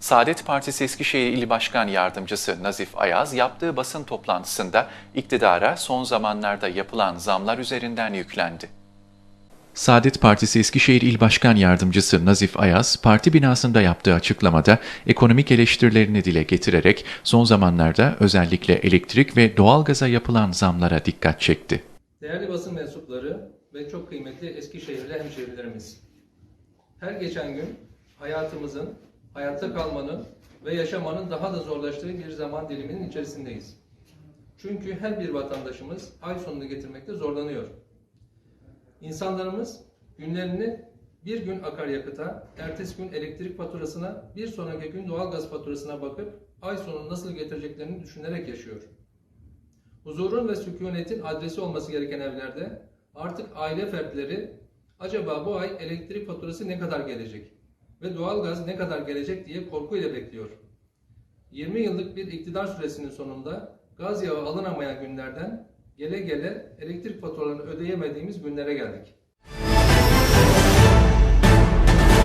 Saadet Partisi Eskişehir İl Başkan Yardımcısı Nazif Ayaz yaptığı basın toplantısında iktidara son zamanlarda yapılan zamlar üzerinden yüklendi. Saadet Partisi Eskişehir İl Başkan Yardımcısı Nazif Ayaz, parti binasında yaptığı açıklamada ekonomik eleştirilerini dile getirerek son zamanlarda özellikle elektrik ve doğalgaza yapılan zamlara dikkat çekti. Değerli basın mensupları ve çok kıymetli Eskişehirli hemşehrilerimiz. Her geçen gün hayatımızın, hayatta kalmanın ve yaşamanın daha da zorlaştığı bir zaman diliminin içerisindeyiz. Çünkü her bir vatandaşımız ay sonunu getirmekte zorlanıyor. İnsanlarımız günlerini bir gün akaryakıta, ertesi gün elektrik faturasına, bir sonraki gün doğalgaz faturasına bakıp ay sonunu nasıl getireceklerini düşünerek yaşıyor. Huzurun ve sükunetin adresi olması gereken evlerde artık aile fertleri acaba bu ay elektrik faturası ne kadar gelecek ve doğalgaz ne kadar gelecek diye korkuyla bekliyor. 20 yıllık bir iktidar süresinin sonunda gaz yağı alınamayan günlerden gele gele elektrik faturalarını ödeyemediğimiz günlere geldik.